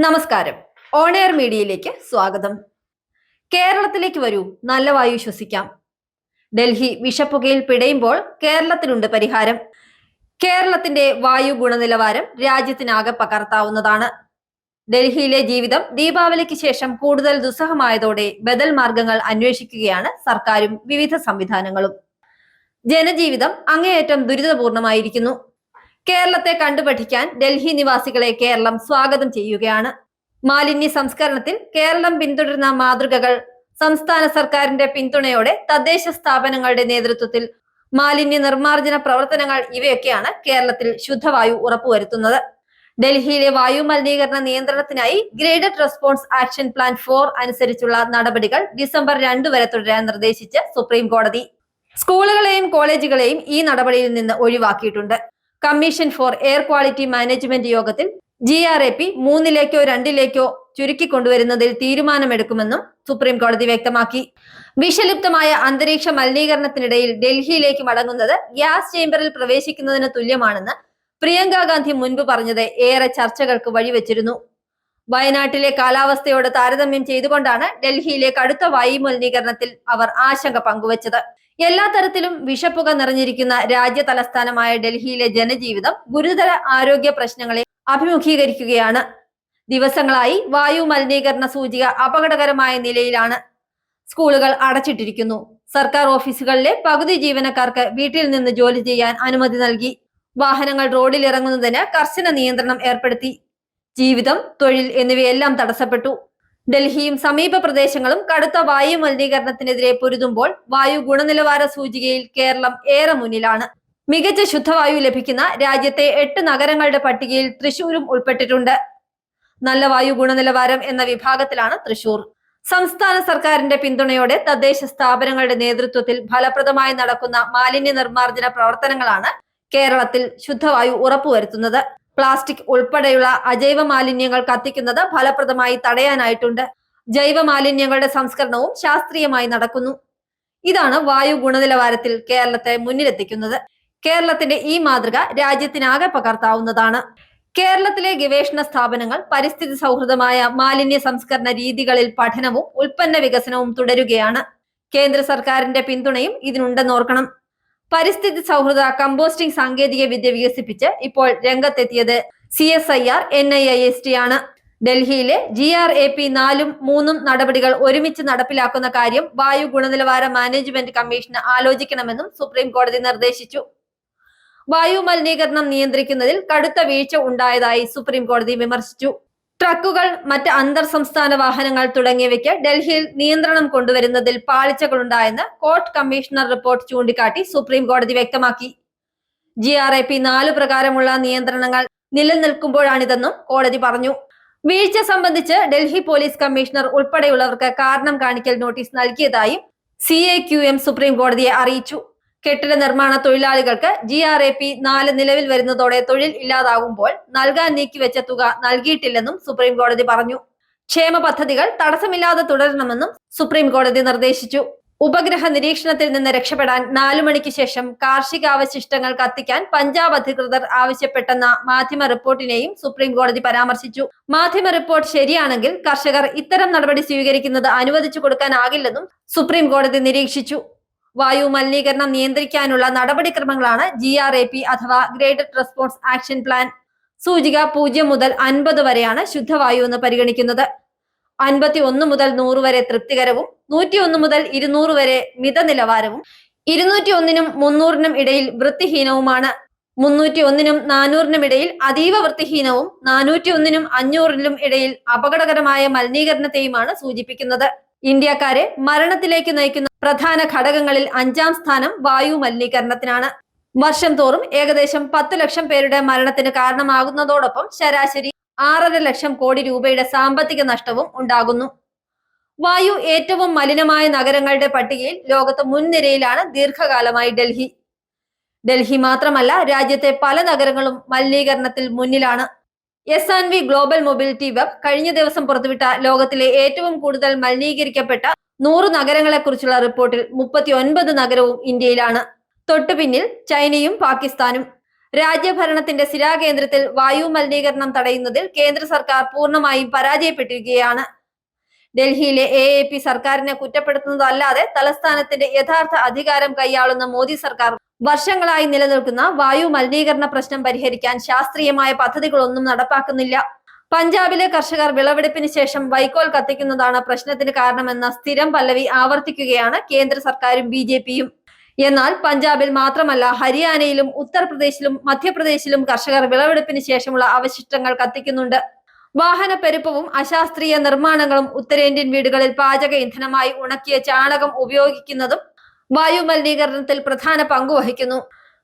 നമസ്കാരം. On air മീഡിയയിലേക്ക് സ്വാഗതം. കേരളത്തിലേക്ക് വരൂ. നല്ല വായു ശ്വസിക്കാം. ഡൽഹി വിഷപ്പുകയിൽ പിടയുമ്പോൾ കേരളത്തിനുണ്ട് പരിഹാരം. കേരളത്തിന്റെ വായു ഗുണനിലവാരം രാജ്യത്തിനാകെ പകർത്താവുന്നതാണ്. ഡൽഹിയിലെ ജീവിതം ദീപാവലിക്ക് ശേഷം കൂടുതൽ ദുസ്സഹമായതോടെ ബദൽ മാർഗങ്ങൾ അന്വേഷിക്കുകയാണ് സർക്കാരും വിവിധ സംവിധാനങ്ങളും. ജനജീവിതം അങ്ങേയറ്റം ദുരിതപൂർണമായിരിക്കുന്നു. കേരളത്തെ കണ്ടുപഠിക്കാൻ ഡൽഹി നിവാസികളെ കേരളം സ്വാഗതം ചെയ്യുകയാണ്. മാലിന്യ സംസ്കരണത്തിൽ കേരളം പിന്തുടരുന്ന മാതൃകകൾ സംസ്ഥാന സർക്കാരിന്റെ പിന്തുണയോടെ തദ്ദേശ സ്ഥാപനങ്ങളുടെ നേതൃത്വത്തിൽ മാലിന്യ നിർമ്മാർജന പ്രവർത്തനങ്ങൾ ഇവയൊക്കെയാണ് കേരളത്തിൽ ശുദ്ധവായു ഉറപ്പുവരുത്തുന്നത്. ഡൽഹിയിലെ വായു മലിനീകരണ നിയന്ത്രണത്തിനായി graded response action plan four അനുസരിച്ചുള്ള നടപടികൾ ഡിസംബർ രണ്ട് വരെ തുടരാൻ നിർദ്ദേശിച്ച് സുപ്രീം കോടതി സ്കൂളുകളെയും കോളേജുകളെയും ഈ നടപടിയിൽ നിന്ന് ഒഴിവാക്കിയിട്ടുണ്ട്. Commission for air quality management യോഗത്തിൽ ജി ആർ എ പി മൂന്നിലേക്കോ രണ്ടിലേക്കോ ചുരുക്കിക്കൊണ്ടുവരുന്നതിൽ തീരുമാനമെടുക്കുമെന്നും സുപ്രീം കോടതി വ്യക്തമാക്കി. വിഷലിപ്തമായ അന്തരീക്ഷ മലിനീകരണത്തിനിടയിൽ ഡൽഹിയിലേക്ക് മടങ്ങുന്നത് ഗ്യാസ് ചേംബറിൽ പ്രവേശിക്കുന്നതിന് തുല്യമാണെന്ന് പ്രിയങ്ക ഗാന്ധി മുൻപ് പറഞ്ഞത് ഏറെ ചർച്ചകൾക്ക് വഴിവെച്ചിരുന്നു. വയനാട്ടിലെ കാലാവസ്ഥയോട് താരതമ്യം ചെയ്തുകൊണ്ടാണ് ഡൽഹിയിലെ കടുത്ത വായു മലിനീകരണത്തിൽ അവർ ആശങ്ക പങ്കുവച്ചത്. എല്ലാ തരത്തിലും വിഷപ്പുക നിറഞ്ഞിരിക്കുന്ന രാജ്യ തലസ്ഥാനമായ ഡൽഹിയിലെ ജനജീവിതം ഗുരുതര ആരോഗ്യ പ്രശ്നങ്ങളെ അഭിമുഖീകരിക്കുകയാണ്. ദിവസങ്ങളായി വായു മലിനീകരണ സൂചിക അപകടകരമായ നിലയിലാണ്. സ്കൂളുകൾ അടച്ചിട്ടിരിക്കുന്നു. സർക്കാർ ഓഫീസുകളിലെ പകുതി ജീവനക്കാർക്ക് വീട്ടിൽ നിന്ന് ജോലി ചെയ്യാൻ അനുമതി നൽകി. വാഹനങ്ങൾ റോഡിൽ ഇറങ്ങുന്നതിന് കർശന നിയന്ത്രണം ഏർപ്പെടുത്തി. ജീവിതം തൊഴിൽ എന്നിവയെല്ലാം തടസ്സപ്പെട്ടു. ഡൽഹിയും സമീപ പ്രദേശങ്ങളും കടുത്ത വായു മലിനീകരണത്തിനെതിരെ പൊരുതുമ്പോൾ വായു ഗുണനിലവാര സൂചികയിൽ കേരളം ഏറെ മുന്നിലാണ്. മികച്ച ശുദ്ധവായു ലഭിക്കുന്ന രാജ്യത്തെ എട്ട് നഗരങ്ങളുടെ പട്ടികയിൽ തൃശൂരും ഉൾപ്പെട്ടിട്ടുണ്ട്. നല്ല വായു ഗുണനിലവാരം എന്ന വിഭാഗത്തിലാണ് തൃശൂർ. സംസ്ഥാന സർക്കാരിന്റെ പിന്തുണയോടെ തദ്ദേശ സ്ഥാപനങ്ങളുടെ നേതൃത്വത്തിൽ ഫലപ്രദമായി നടക്കുന്ന മാലിന്യ നിർമ്മാർജന പ്രവർത്തനങ്ങളാണ് കേരളത്തിൽ ശുദ്ധവായു ഉറപ്പുവരുത്തുന്നത്. പ്ലാസ്റ്റിക് ഉൾപ്പെടെയുള്ള അജൈവ മാലിന്യങ്ങൾ കത്തിക്കുന്നത് ഫലപ്രദമായി തടയാനായിട്ടുണ്ട്. ജൈവ മാലിന്യങ്ങളുടെ സംസ്കരണവും ശാസ്ത്രീയമായി നടക്കുന്നു. ഇതാണ് വായു ഗുണനിലവാരത്തിൽ കേരളത്തെ മുന്നിലെത്തിക്കുന്നത്. കേരളത്തിന്റെ ഈ മാതൃക രാജ്യത്തിനാകെ പകർത്താവുന്നതാണ്. കേരളത്തിലെ ഗവേഷണ സ്ഥാപനങ്ങൾ പരിസ്ഥിതി സൗഹൃദമായ മാലിന്യ സംസ്കരണ രീതികളിൽ പഠനവും ഉൽപ്പന്ന വികസനവും തുടരുകയാണ്. കേന്ദ്ര സർക്കാരിന്റെ പിന്തുണയും ഇതിനുണ്ടെന്നോർക്കണം പരിസ്ഥിതി സൗഹൃദ കമ്പോസ്റ്റിംഗ് സാങ്കേതിക വിദ്യ വികസിപ്പിച്ച് ഇപ്പോൾ രംഗത്തെത്തിയത് C S I R N I I S T ആണ്. ഡൽഹിയിലെ ജി ആർ എ പി നാലും മൂന്നും നടപടികൾ ഒരുമിച്ച് നടപ്പിലാക്കുന്ന കാര്യം വായു ഗുണനിലവാര മാനേജ്മെന്റ് കമ്മീഷന് ആലോചിക്കണമെന്നും സുപ്രീം കോടതി നിർദ്ദേശിച്ചു. വായു മലിനീകരണം നിയന്ത്രിക്കുന്നതിൽ കടുത്ത വീഴ്ച ഉണ്ടായതായി സുപ്രീം കോടതി വിമർശിച്ചു. ട്രക്കുകൾ മറ്റ് അന്തർ സംസ്ഥാന വാഹനങ്ങൾ തുടങ്ങിയവയ്ക്ക് ഡൽഹിയിൽ നിയന്ത്രണം കൊണ്ടുവരുന്നതിൽ പാളിച്ചകളുണ്ടായെന്ന് കോർട്ട് കമ്മീഷണർ റിപ്പോർട്ട് ചൂണ്ടിക്കാട്ടി സുപ്രീം കോടതി വ്യക്തമാക്കി. ജി ആർ എ പി നാല് പ്രകാരമുള്ള നിയന്ത്രണങ്ങൾ നിലനിൽക്കുമ്പോഴാണിതെന്നും കോടതി പറഞ്ഞു. വീഴ്ച സംബന്ധിച്ച് ഡൽഹി പോലീസ് കമ്മീഷണർ ഉൾപ്പെടെയുള്ളവർക്ക് കാരണം കാണിക്കൽ നോട്ടീസ് നൽകിയതായും C A Q M supreme കോടതിയെ അറിയിച്ചു. കെട്ടിട നിർമ്മാണ തൊഴിലാളികൾക്ക് ജി ആർ എ പി നാല് നിലവിൽ വരുന്നതോടെ തൊഴിൽ ഇല്ലാതാകുമ്പോൾ നൽകാൻ നീക്കിവെച്ച തുക നൽകിയിട്ടില്ലെന്നും സുപ്രീം കോടതി പറഞ്ഞു. ക്ഷേമ പദ്ധതികൾ തടസ്സമില്ലാതെ തുടരണമെന്നും സുപ്രീം കോടതി നിർദ്ദേശിച്ചു. ഉപഗ്രഹ നിരീക്ഷണത്തിൽ നിന്ന് രക്ഷപ്പെടാൻ നാലു മണിക്ക് ശേഷം കാർഷികാവശിഷ്ടങ്ങൾ കത്തിക്കാൻ പഞ്ചാബ് അധികൃതർ ആവശ്യപ്പെട്ടെന്ന മാധ്യമ റിപ്പോർട്ടിനെയും സുപ്രീം കോടതി പരാമർശിച്ചു. മാധ്യമ റിപ്പോർട്ട് ശരിയാണെങ്കിൽ കർഷകർ ഇത്തരം നടപടി സ്വീകരിക്കുന്നത് അനുവദിച്ചു കൊടുക്കാനാകില്ലെന്നും സുപ്രീം കോടതി നിരീക്ഷിച്ചു. വായു മലിനീകരണം നിയന്ത്രിക്കാനുള്ള നടപടിക്രമങ്ങളാണ് ജി ആർ എ പി അഥവാ ഗ്രേഡഡ് റെസ്പോൺസ് ആക്ഷൻ പ്ലാൻ സൂചിക പൂജ്യം മുതൽ അൻപത് വരെയാണ് ശുദ്ധവായു എന്ന് പരിഗണിക്കുന്നത്. അൻപത്തി ഒന്ന് മുതൽ നൂറ് വരെ തൃപ്തികരവും നൂറ്റി ഒന്ന് മുതൽ ഇരുന്നൂറ് വരെ മിത നിലവാരവും ഇരുന്നൂറ്റി ഒന്നിനും മുന്നൂറിനും ഇടയിൽ വൃത്തിഹീനവുമാണ് മുന്നൂറ്റി ഒന്നിനും നാനൂറിനും ഇടയിൽ അതീവ വൃത്തിഹീനവും നാനൂറ്റി ഒന്നിനും അഞ്ഞൂറിനും ഇടയിൽ അപകടകരമായ മലിനീകരണത്തെയുമാണ് സൂചിപ്പിക്കുന്നത്. ഇന്ത്യക്കാരെ മരണത്തിലേക്ക് നയിക്കുന്ന പ്രധാന ഘടകങ്ങളിൽ അഞ്ചാം സ്ഥാനം വായു മലിനീകരണത്തിനാണ്. വർഷം തോറും ഏകദേശം പത്ത് ലക്ഷം പേരുടെ മരണത്തിന് കാരണമാകുന്നതോടൊപ്പം ശരാശരി ആറര ലക്ഷം കോടി രൂപയുടെ സാമ്പത്തിക നഷ്ടവും ഉണ്ടാകുന്നു. വായു ഏറ്റവും മലിനമായ നഗരങ്ങളുടെ പട്ടികയിൽ ലോകത്ത് മുൻനിരയിലാണ് ദീർഘകാലമായി ഡൽഹി. ഡൽഹി മാത്രമല്ല രാജ്യത്തെ പല നഗരങ്ങളും മലിനീകരണത്തിൽ മുന്നിലാണ്. S and V global mobility web കഴിഞ്ഞ ദിവസം പുറത്തുവിട്ട ലോകത്തിലെ ഏറ്റവും കൂടുതൽ മലിനീകരിക്കപ്പെട്ട നൂറ് നഗരങ്ങളെക്കുറിച്ചുള്ള റിപ്പോർട്ടിൽ മുപ്പത്തി ഒൻപത് നഗരവും ഇന്ത്യയിലാണ്. തൊട്ടുപിന്നിൽ ചൈനയും പാകിസ്ഥാനും. രാജ്യഭരണത്തിന്റെ സിരാകേന്ദ്രത്തിൽ വായു മലിനീകരണം തടയുന്നതിൽ കേന്ദ്ര സർക്കാർ പൂർണമായും പരാജയപ്പെട്ടിരിക്കുകയാണ്. ഡൽഹിയിലെ എ എ പി സർക്കാരിനെ കുറ്റപ്പെടുത്തുന്നതല്ലാതെ തലസ്ഥാനത്തിന്റെ യഥാർത്ഥ അധികാരം കൈയാളുന്ന മോദി സർക്കാർ വർഷങ്ങളായി നിലനിൽക്കുന്ന വായു മലിനീകരണ പ്രശ്നം പരിഹരിക്കാൻ ശാസ്ത്രീയമായ പദ്ധതികളൊന്നും നടപ്പാക്കുന്നില്ല. പഞ്ചാബിലെ കർഷകർ വിളവെടുപ്പിന് ശേഷം വൈക്കോൽ കത്തിക്കുന്നതാണ് പ്രശ്നത്തിന് കാരണമെന്ന സ്ഥിരം പല്ലവി ആവർത്തിക്കുകയാണ് കേന്ദ്ര സർക്കാരും ബി ജെ പിയും. എന്നാൽ പഞ്ചാബിൽ മാത്രമല്ല ഹരിയാനയിലും ഉത്തർപ്രദേശിലും മധ്യപ്രദേശിലും കർഷകർ വിളവെടുപ്പിന് ശേഷമുള്ള അവശിഷ്ടങ്ങൾ കത്തിക്കുന്നുണ്ട്. വാഹനപ്പെരുപ്പവും അശാസ്ത്രീയ നിർമ്മാണങ്ങളും ഉത്തരേന്ത്യൻ വീടുകളിൽ പാചക ഇന്ധനമായി ഉണക്കിയ ചാണകം ഉപയോഗിക്കുന്നതും വായു മലിനീകരണത്തിൽ പ്രധാന പങ്കുവഹിക്കുന്നു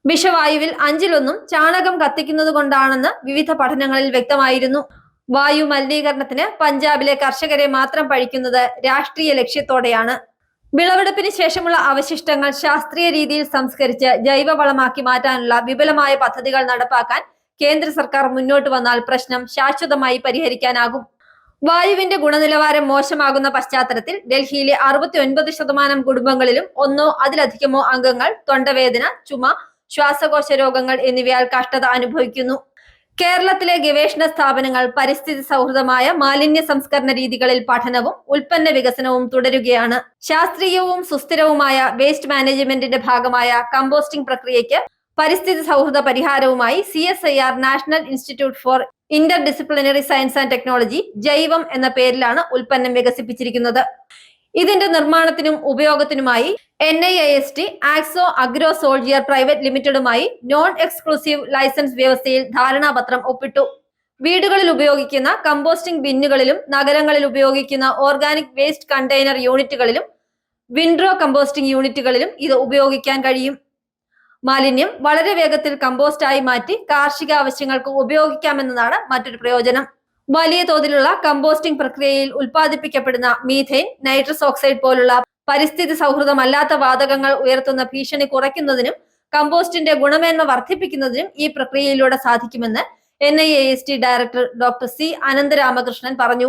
വിഷവായുവിൽ അഞ്ചിലൊന്നും ചാണകം കത്തിക്കുന്നത് കൊണ്ടാണെന്ന് വിവിധ പഠനങ്ങളിൽ വ്യക്തമായിരുന്നു. വായു മലിനീകരണത്തിന് പഞ്ചാബിലെ കർഷകരെ മാത്രം പഴിക്കുന്നത് രാഷ്ട്രീയ ലക്ഷ്യത്തോടെയാണ്. വിളവെടുപ്പിന് ശേഷമുള്ള അവശിഷ്ടങ്ങൾ ശാസ്ത്രീയ രീതിയിൽ സംസ്കരിച്ച് ജൈവവളമാക്കി മാറ്റാനുള്ള വിപുലമായ പദ്ധതികൾ നടപ്പാക്കാൻ കേന്ദ്ര സർക്കാർ മുന്നോട്ട് വന്നാൽ പ്രശ്നം ശാശ്വതമായി പരിഹരിക്കാനാകും. വായുവിന്റെ ഗുണനിലവാരം മോശമാകുന്ന പശ്ചാത്തലത്തിൽ ഡൽഹിയിലെ അറുപത്തി ഒൻപത് ശതമാനം കുടുംബങ്ങളിലും ഒന്നോ അതിലധികമോ അംഗങ്ങൾ തൊണ്ടവേദന ചുമ ശ്വാസകോശ രോഗങ്ങൾ എന്നിവയാൽ കഷ്ടത അനുഭവിക്കുന്നു. കേരളത്തിലെ ഗവേഷണ സ്ഥാപനങ്ങൾ പരിസ്ഥിതി സൗഹൃദമായ മാലിന്യ സംസ്കരണ രീതികളിൽ പഠനവും ഉൽപ്പന്ന വികസനവും തുടരുകയാണ്. ശാസ്ത്രീയവും സുസ്ഥിരവുമായ വേസ്റ്റ് മാനേജ്മെന്റിന്റെ ഭാഗമായ കമ്പോസ്റ്റിംഗ് പ്രക്രിയയ്ക്ക് പരിസ്ഥിതി സൗഹൃദ പരിഹാരവുമായി C S I R national institute for interdisciplinary science and technology ജൈവം എന്ന പേരിലാണ് ഉൽപ്പന്നം വികസിപ്പിച്ചിരിക്കുന്നത്. ഇതിന്റെ നിർമ്മാണത്തിനും ഉപയോഗത്തിനുമായി N I I S T axo agro soldier private ലിമിറ്റഡുമായി non exclusive licence വ്യവസ്ഥയിൽ ധാരണാപത്രം ഒപ്പിട്ടു. വീടുകളിൽ ഉപയോഗിക്കുന്ന കമ്പോസ്റ്റിംഗ് ബിന്നുകളിലും നഗരങ്ങളിൽ ഉപയോഗിക്കുന്ന ഓർഗാനിക് വേസ്റ്റ് കണ്ടെയ്നർ യൂണിറ്റുകളിലും വിൻഡ്രോ കമ്പോസ്റ്റിംഗ് യൂണിറ്റുകളിലും ഇത് ഉപയോഗിക്കാൻ കഴിയും. മാലിന്യം വളരെ വേഗത്തിൽ കമ്പോസ്റ്റായി മാറ്റി കാർഷിക ആവശ്യങ്ങൾക്ക് ഉപയോഗിക്കാമെന്നതാണ് മറ്റൊരു പ്രയോജനം. വലിയ തോതിലുള്ള കമ്പോസ്റ്റിംഗ് പ്രക്രിയയിൽ ഉൽപ്പാദിപ്പിക്കപ്പെടുന്ന മീഥെയിൻ നൈട്രസ് ഓക്സൈഡ് പോലുള്ള പരിസ്ഥിതി സൗഹൃദമല്ലാത്ത വാതകങ്ങൾ ഉയർത്തുന്ന ഭീഷണി കുറയ്ക്കുന്നതിനും കമ്പോസ്റ്റിന്റെ ഗുണമേന്മ വർദ്ധിപ്പിക്കുന്നതിനും ഈ പ്രക്രിയയിലൂടെ സാധിക്കുമെന്ന് N I S T director doctor C Anantharamakrishnan പറഞ്ഞു.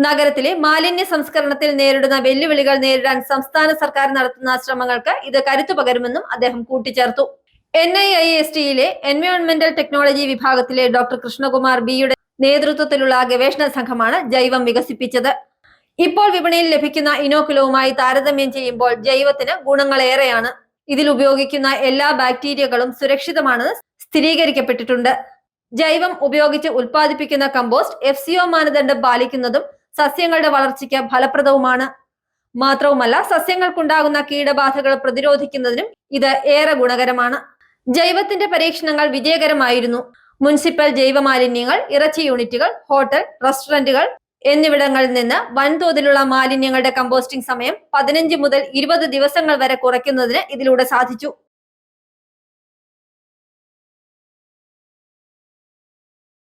നഗരത്തിലെ മാലിന്യ സംസ്കരണത്തിൽ നേരിടുന്ന വെല്ലുവിളികൾ നേരിടാൻ സംസ്ഥാന സർക്കാർ നടത്തുന്ന ശ്രമങ്ങൾക്ക് ഇത് കരുത്തു പകരുമെന്നും അദ്ദേഹം കൂട്ടിച്ചേർത്തു. എൻ ഐ ഐ എസ് ടിയിലെ എൻവയോൺമെന്റൽ ടെക്നോളജി വിഭാഗത്തിലെ ഡോക്ടർ കൃഷ്ണകുമാർ ബിയുടെ നേതൃത്വത്തിലുള്ള ഗവേഷണ സംഘമാണ് ജൈവം വികസിപ്പിച്ചത്. ഇപ്പോൾ വിപണിയിൽ ലഭിക്കുന്ന ഇനോക്കുലവുമായി താരതമ്യം ചെയ്യുമ്പോൾ ജൈവത്തിന് ഗുണങ്ങളേറെയാണ്. ഇതിൽ ഉപയോഗിക്കുന്ന എല്ലാ ബാക്ടീരിയകളും സുരക്ഷിതമാണെന്ന് സ്ഥിരീകരിക്കപ്പെട്ടിട്ടുണ്ട്. ജൈവം ഉപയോഗിച്ച് ഉൽപ്പാദിപ്പിക്കുന്ന കമ്പോസ്റ്റ് എഫ് സിഒ മാനദണ്ഡം പാലിക്കുന്നതും സസ്യങ്ങളുടെ വളർച്ചയ്ക്ക് ഫലപ്രദവുമാണ്. മാത്രവുമല്ല സസ്യങ്ങൾക്കുണ്ടാകുന്ന കീടബാധകൾ പ്രതിരോധിക്കുന്നതിനും ഇത് ഏറെ ഗുണകരമാണ്. ജൈവത്തിന്റെ പരീക്ഷണങ്ങൾ വിജയകരമായിരുന്നു. മുനിസിപ്പൽ ജൈവ മാലിന്യങ്ങൾ ഇറച്ചി യൂണിറ്റുകൾ ഹോട്ടൽ റെസ്റ്റോറന്റുകൾ എന്നിവിടങ്ങളിൽ നിന്ന് വൻതോതിലുള്ള മാലിന്യങ്ങളുടെ കമ്പോസ്റ്റിംഗ് സമയം പതിനഞ്ച് മുതൽ ഇരുപത് ദിവസങ്ങൾ വരെ കുറയ്ക്കുന്നതിന് ഇതിലൂടെ സാധിച്ചു.